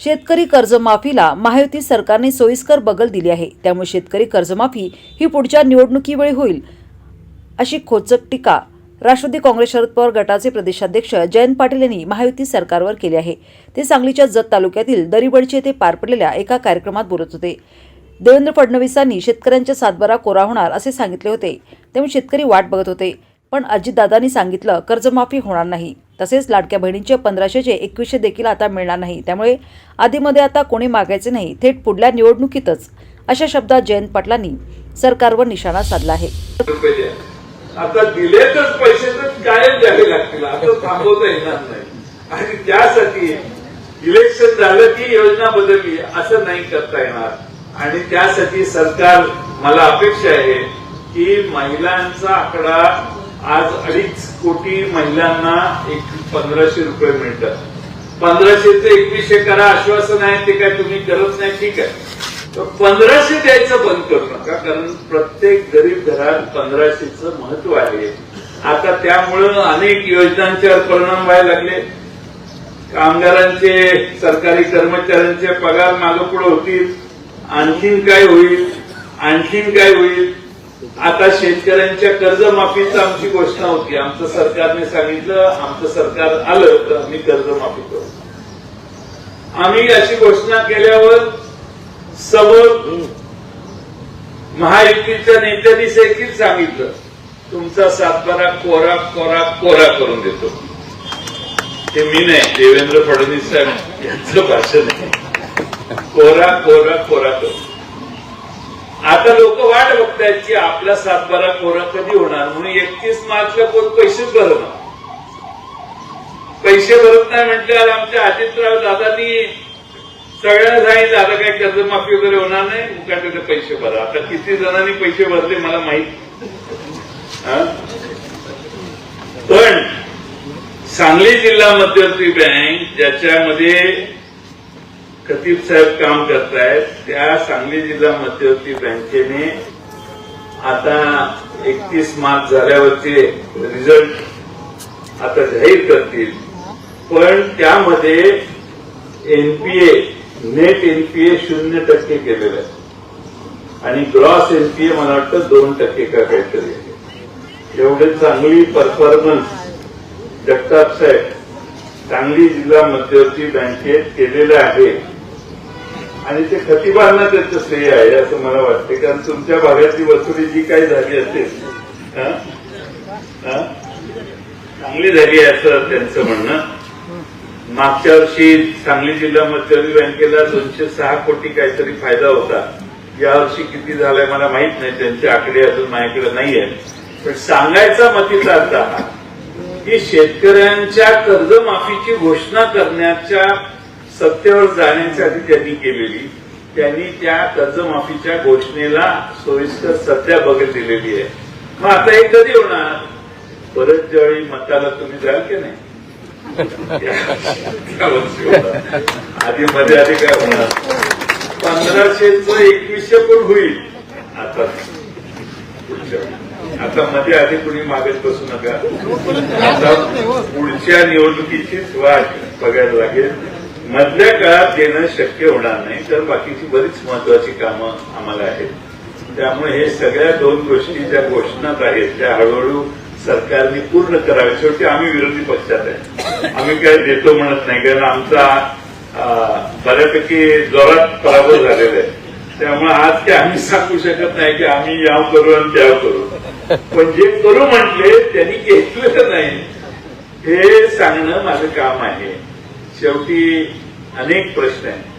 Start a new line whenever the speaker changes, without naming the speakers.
शेतकरी कर्जमाफीला महायुती सरकारने सोयीस्कर बगल दिली आहे. त्यामुळे शेतकरी कर्जमाफी ही पुढच्या निवडणुकीवेळी होईल अशी खोचक टीका राष्ट्रवादी काँग्रेस शरद पवार गटाचे प्रदेशाध्यक्ष जयंत पाटील यांनी महायुती सरकारवर केली आहे. ते सांगलीच्या जत तालुक्यातील दरीबडचे येथे पार पडलेल्या एका कार्यक्रमात बोलत होते. देवेंद्र फडणवीसांनी शेतकऱ्यांचा सातबारा कोरा होणार असे सांगितले होते. त्यामुळे शेतकरी वाट बघत होते. पण अजितदादांनी सांगितलं कर्जमाफी होणार नाही. तसेच लाडक्या बहिणींचे पंधराशेचे एकवीसशे देखील आता मिळणार नाही. त्यामुळे आधीमध्ये आता कोणी मागायचे नाही थेट पुढल्या निवडणुकीतच अशा शब्दात जयंत पाटलांनी सरकारवर निशाणा साधला आहे.
रुपये द्या. आता दिलेतच पैसे तर कायम द्यावे लागतील. आता थांबवता येणार नाही. आणि त्यासाठी इलेक्शन झालं की योजना बदलली असं नाही करता येणार. आणि त्यासाठी सरकार मला अपेक्षा आहे की महिलांचा आकडा आज अडीच कोटी महिलांना एक पंधराशे रुपये मिळतात. पंधराशेचे एकवीसशे करा आश्वासन आहे ते काय तुम्ही करत नाही ठीक आहे. तर पंधराशे द्यायचं बंद करू नका कारण प्रत्येक गरीब घरात पंधराशेचं महत्त्व आहे. आता त्यामुळं अनेक योजनांच्यावर परिणाम व्हायला लागले. कामगारांचे सरकारी कर्मचाऱ्यांचे पगार मागं पुढे होतील. आणखीन काय होईल? आणखीन काय होईल? आता शेतकऱ्यांच्या कर्जमाफीची आमची घोषणा होती. आमचं सरकारने सांगितलं आमचं सरकार आलं तर आम्ही कर्जमाफी करू. आम्ही अशी घोषणा केल्यावर समोर महायुतीच्या नेत्यांनी देखील सांगितलं तुमचा सातबारा कोरा कोरा कोरा करून देतो. ते मी नाही देवेंद्र फडणवीस साहेब यांचं भाषण आहे. कोरा कोरा कोरा करून आता लोक वाट बघतायत की आपला सातबारा कोरा कधी होणार? म्हणून एकतीस मार्चला कोण पैसेच भरत पैसे भरत नाही म्हटल्यावर आमच्या आदित्यराव दादानी सगळ्यांना सांगितलं आता काही कर्जमाफी वगैरे होणार नाही? मुखाटे पैसे भरा. आता किती जणांनी पैसे भरले मला माहीत हा? पण सांगली जिल्हा मध्यवर्ती बँक ज्याच्यामध्ये खतीब साहेब काम करतायत. त्या सांगली जिल्हा मध्यवर्ती बँकेने आता एकतीस मार्च झाल्यावरचे रिझल्ट आता जाहीर करतील. पण त्यामध्ये एनपीए नेट एनपीए शून्य टक्के केलेलं आहे. आणि ग्रॉस एनपीए मला वाटतं दोन टक्के का काहीतरी आहे. एवढे चांगली परफॉर्मन्स जगताप साहेब सांगली जिल्हा मध्यवर्ती बँकेत केलेलं आहे. आणि ते खतिबांना त्याचं श्रेय आहे असं मला वाटते. कारण तुमच्या भागातली वसुली जी काही झाली असते चांगली झाली आहे असं त्यांचं म्हणणं. मागच्या वर्षी सांगली जिल्हा मध्यवर्ती बँकेला दोनशे सहा कोटी काहीतरी फायदा होता. यावर्षी किती झालाय मला माहीत नाही. त्यांचे आकडे अजून माझ्याकडे नाही आहेत. पण सांगायचा मतीचा अर्थ हा की शेतकऱ्यांच्या कर्जमाफीची घोषणा करण्याच्या सत्तेवर आधी त्यांनी केलेली. त्यांनी त्या कर्जमाफीच्या घोषणेला सोयीस्कर सध्या बघत दिलेली आहे. मग आता हे कधी होणार? परत ज्यावेळी मताला तुम्ही जाल की नाही? आधी मध्ये आधी काय होणार? पंधराशेचं एकवीसशे पण होईल. आता पुढच्या आता मध्ये आधी कुणी मागत बसू नका. आता पुढच्या निवडणुकीचीच वाट बघायला लागेल. मधल्या काळात देणं शक्य होणार नाही तर बाकीची बरीच महत्वाची कामं आम्हाला आहेत. त्यामुळे हे सगळ्या दोन गोष्टी ज्या घोषणात आहेत त्या हळूहळू सरकारने पूर्ण कराव्या शेवटी आम्ही विरोधी पक्षात आहे. आम्ही काय देतो म्हणत नाही कारण आमचा बऱ्यापैकी जोरात पराभव झालेला आहे. त्यामुळे आज ते आम्ही सांगू शकत नाही की आम्ही याव करू आणि त्याव करू. पण जे करू म्हटले त्यांनी घेतलेलं नाही. हे सांगणं माझं काम आहे. शेवटी अनेक प्रश्न आहेत.